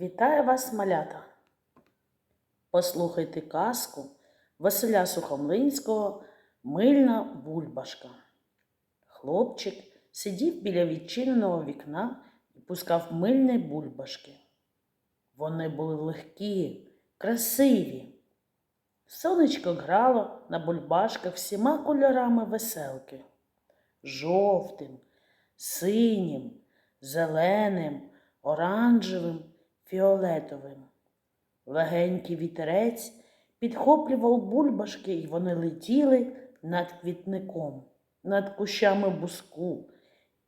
Вітаю вас, малята! Послухайте казку Василя Сухомлинського Мильна бульбашка. Хлопчик сидів біля відчиненого вікна і пускав мильні бульбашки. Вони були легкі, красиві. Сонечко грало на бульбашках всіма кольорами веселки жовтим, синім, зеленим, оранжевим, фіолетовим. Легенький вітерець підхоплював бульбашки, і вони летіли над квітником, над кущами буску.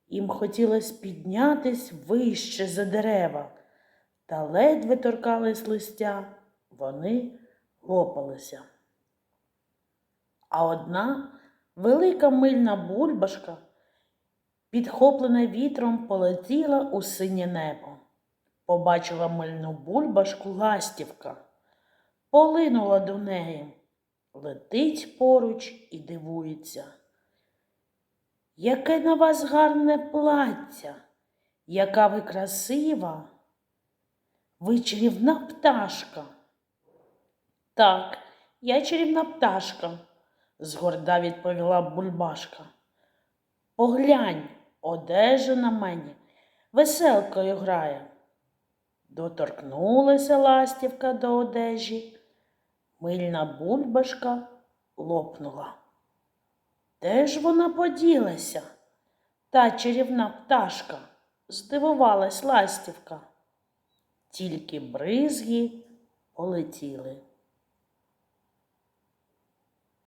Їм хотілося піднятись вище за дерева, та ледве торкались листя, вони лопалися. А одна велика мильна бульбашка, підхоплена вітром, полетіла у синє небо. Побачила мильну бульбашку ластівка, полинула до неї, летить поруч і дивується. Яке на вас гарне плаття, яка ви красива, ви чарівна пташка. Так, я чарівна пташка, згорда відповіла бульбашка. Поглянь, одежа на мені веселкою грає. Доторкнулася ластівка до одежі, мильна бульбашка лопнула. Де ж вона поділася? Та чарівна пташка, здивувалась ластівка. Тільки бризги полетіли.